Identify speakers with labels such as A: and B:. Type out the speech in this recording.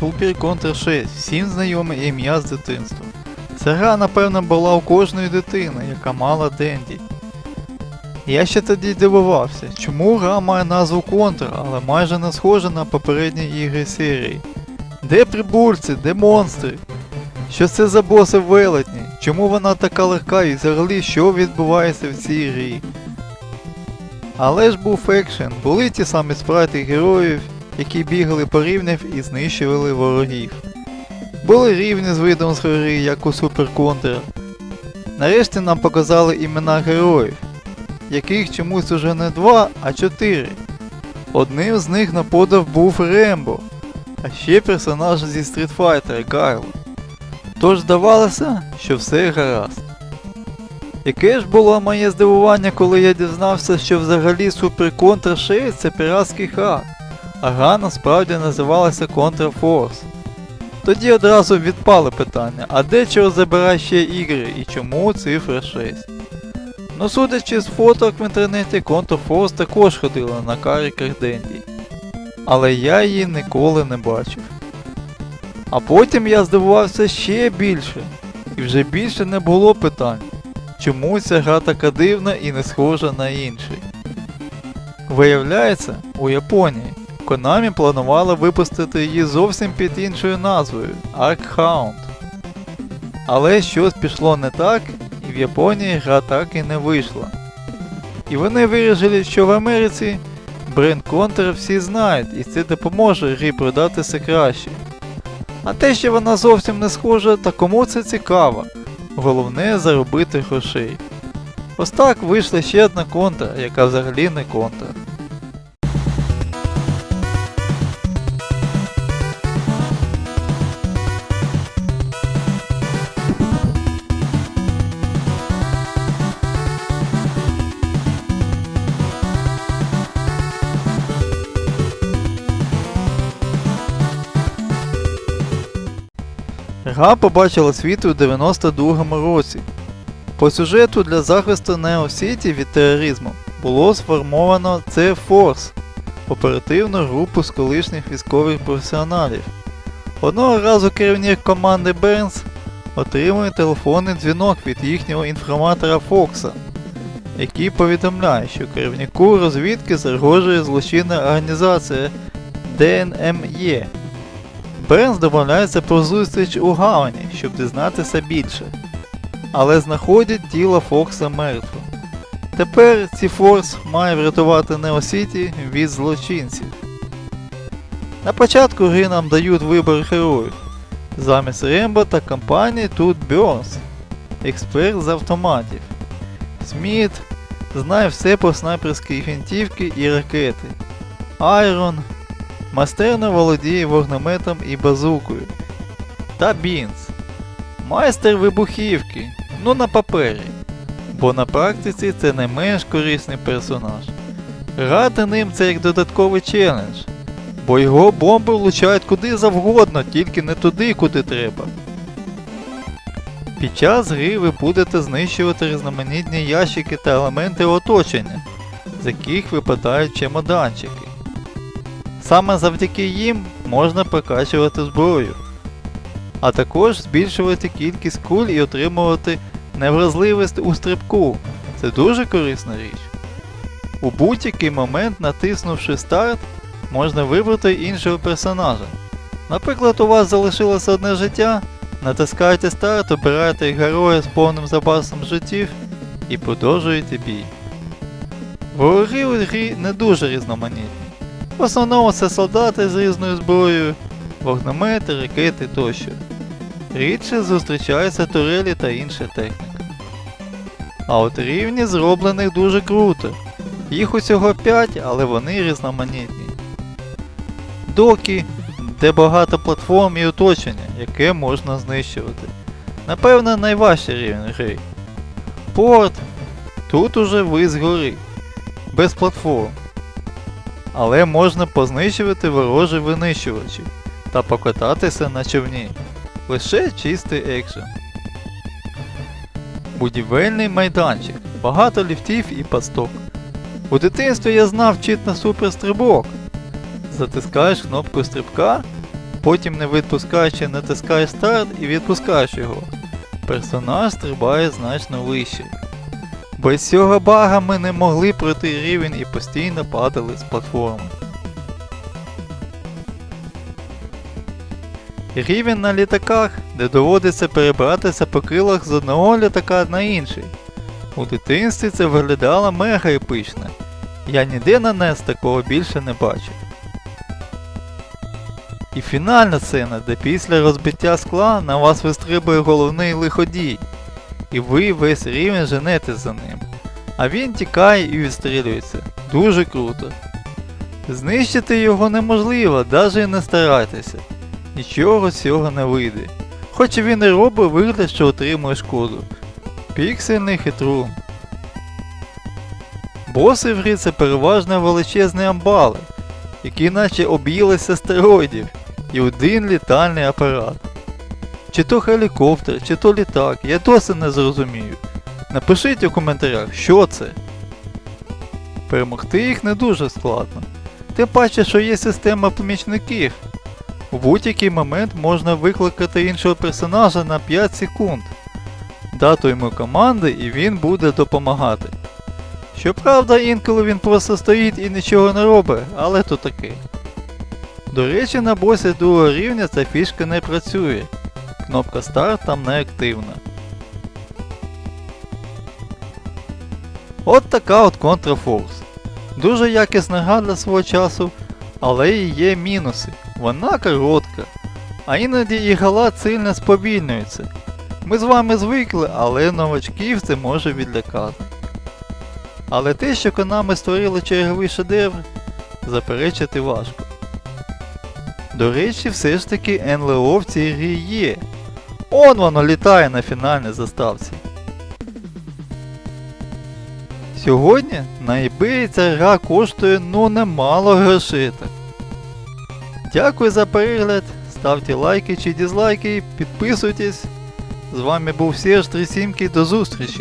A: Super Contra 6, всім знайоме ім'я з дитинства. Ця гра, напевно, була у кожної дитини, яка мала Денді. Я ще тоді дивувався, чому гра має назву Contra, але майже не схожа на попередні ігри серії. Де прибульці, де монстри? Що це за боси велетні? Чому вона така легка і взагалі що відбувається в цій грі? Але ж був екшен, були ті самі спрайти героїв, які бігали по рівнях і знищували ворогів. Були рівні з видом з гри, як у Super Contra. Нарешті нам показали імена героїв, яких чомусь уже не два, а чотири. Одним з них на подав був Рембо, а ще персонаж зі Street Fighter Гайло. Тож здавалося, що все гаразд. Яке ж було моє здивування, коли я дізнався, що взагалі Contra 6 це піратський хак, а гра насправді називалася Contra Force. Тоді одразу відпали питання, а де чого забирає ще ігри і чому цифра 6? Ну судячи з фоток в інтернеті, Contra Force також ходила на каріках Денді. Але я її ніколи не бачив. А потім я здивувався ще більше, і вже більше не було питань, чому ця гра така дивна і не схожа на інші. Виявляється, у Японії Konami планувала випустити її зовсім під іншою назвою Arkhound. Але щось пішло не так, і в Японії гра так і не вийшла. І вони вирішили, що в Америці бренд Contra всі знають, і це допоможе грі продатися краще. А те, що вона зовсім не схожа, та кому це цікаво. Головне заробити грошей. Ось так вийшла ще одна контра, яка взагалі не контра. Гра побачила світ у 92-му році. По сюжету для захисту Нео Сіті від тероризму було сформовано це Force оперативну групу з колишніх військових професіоналів. Одного разу керівник команди Бернс отримує телефонний дзвінок від їхнього інформатора Фокса, який повідомляє, що керівнику розвідки загрожує злочинна організація ДНМЄ. Бернс домовляється про зустріч у Гавані, щоб дізнатися більше. Але знаходять тіло Фокса мертвим. Тепер ці Форс має врятувати Неосіті від злочинців. На початку гри нам дають вибір героїв. Замість Рембо та компанії тут Бернс, експерт з автоматів. Сміт знає все про снайперські гвинтівки і ракети. Айрон майстерно володіє вогнеметом і базукою. Та Бінс. Майстер вибухівки. Ну на папері. Бо на практиці це не менш корисний персонаж. Грати ним це як додатковий челендж. Бо його бомби влучають куди завгодно, тільки не туди, куди треба. Під час гри ви будете знищувати різноманітні ящики та елементи оточення, з яких випадають чемоданчики. Саме завдяки їм можна прокачувати зброю, а також збільшувати кількість куль і отримувати невразливість у стрибку. Це дуже корисна річ. У будь-який момент, натиснувши старт, можна вибрати іншого персонажа. Наприклад, у вас залишилося одне життя, натискаєте старт, обираєте героя з повним запасом життів і продовжуєте бій. Вороги у грі не дуже різноманітні. В основному це солдати з різною зброєю, вогнемети, ракети тощо. Рідше зустрічаються турелі та інша техніка. А от рівні зроблених дуже круто. Їх усього 5, але вони різноманітні. Доки, де багато платформ і оточення, яке можна знищувати. Напевно, найважчий рівень гри. Порт. Тут уже ви згори. Без платформ але можна познищувати ворожі винищувачі та покататися на човні. Лише чистий екшен. Будівельний майданчик, багато ліфтів і пасток. У дитинстві я знав чит на суперстрибок. Затискаєш кнопку стрибка потім не відпускаючи натискаєш старт і відпускаєш його. Персонаж стрибає значно вище. Без цього бага ми не могли пройти рівень і постійно падали з платформи. Рівень на літаках, де доводиться перебиратися по крилах з одного літака на інший. У дитинстві це виглядало мега епично. Я ніде на NES такого більше не бачив. І фінальна сцена, де після розбиття скла на вас вистрибує головний лиходій, і ви весь рівень женетесь за ним. А він тікає і відстрілюється. Дуже круто. Знищити його неможливо, навіть і не старайтеся. Нічого з цього не вийде. Хоч він і робить вигляд, що отримує шкоду. Піксельний хитрун. Боси в грі це переважно величезні амбали, які наче об'їлися стероїдів, і один літальний апарат. Чи то гелікоптер, чи то літак, я досі не зрозумію. Напишіть у коментарях, що це. Перемогти їх не дуже складно. Тим паче, що є система помічників. У будь-який момент можна викликати іншого персонажа на 5 секунд. Дати йому команди і він буде допомагати. Щоправда, інколи він просто стоїть і нічого не робить, але то таке. До речі, на босі другого рівня ця фішка не працює. Кнопка старт там не активна. От така от Force. Дуже якісна гра для свого часу, але і є мінуси. Вона коротка, а іноді і гала сильно сповільнюється. Ми з вами звикли, але новачків це може відлякати. Але те, що Konami створили черговий шедевр, заперечити важко. До речі, все ж таки НЛО в цій грі є. Он воно літає на фінальній заставці. Сьогодні на eBay ця гра коштує ну немало грошей. так. Дякую за перегляд, ставте лайки чи дізлайки, підписуйтесь. З вами був Серж 37, до зустрічі!